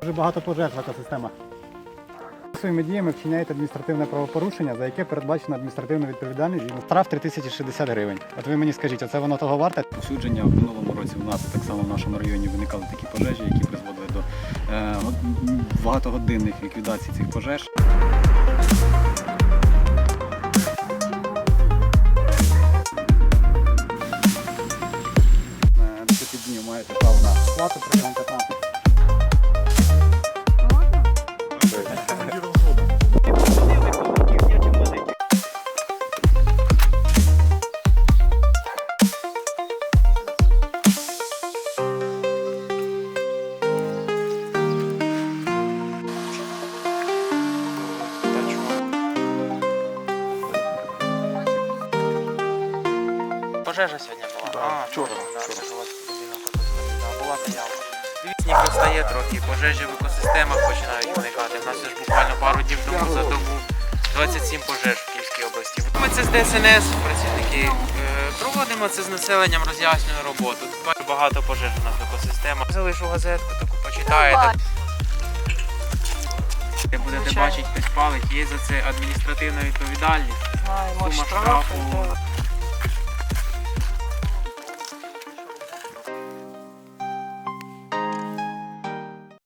Дуже багато пожеж в екосистемах. Своїми діями вчиняєте адміністративне правопорушення, за яке передбачена адміністративна відповідальність згідно штраф 3060 гривень. От ви мені скажіть, оце воно того варте? Судження в минулому році у нас так само в нашому районі виникали такі пожежі, які призводили до е, багатогодинних ліквідацій цих пожеж. Е, 10 днів маєте право на сплату протягом 15 Пожежа сьогодні була? А, вчора. Да, це Була заявка. Сніг трохи, пожежі в екосистемах починають виникати. У нас ж буквально пару днів тому за добу 27 пожеж в Київській області. Ми це з ДСНС, працівники е, проводимо це з населенням, роз'яснюємо роботу. Багато пожеж у нас в екосистемах. Залишу газетку, таку почитаєте. Ви будете бачити, хтось палить, є за це адміністративна відповідальність. Сума штрафу.